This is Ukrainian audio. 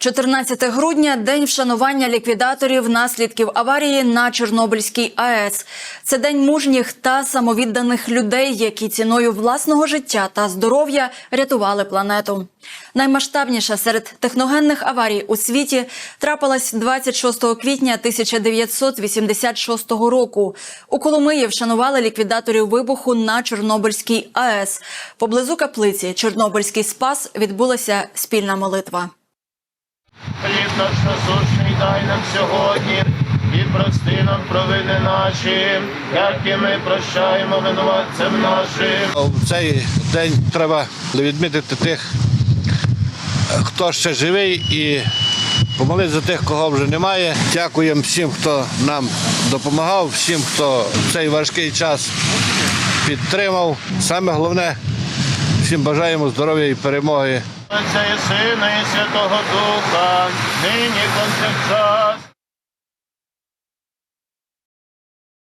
14 грудня день вшанування ліквідаторів наслідків аварії на Чорнобильській АЕС. Це день мужніх та самовідданих людей, які ціною власного життя та здоров'я рятували планету. Наймасштабніша серед техногенних аварій у світі трапилась 26 квітня 1986 року. У Коломиї вшанували ліквідаторів вибуху на Чорнобильській АЕС. Поблизу каплиці Чорнобильський спас відбулася спільна молитва. Наш насущний дай нам сьогодні, і прости нам провини наші, як і ми прощаємо винуватцям нашим. В цей день треба відмітити тих, хто ще живий, і помолити за тих, кого вже немає. Дякуємо всім, хто нам допомагав, всім, хто в цей важкий час підтримав. Саме головне, всім бажаємо здоров'я і перемоги. Отця і Сина і Святого Духа, нині повсякчас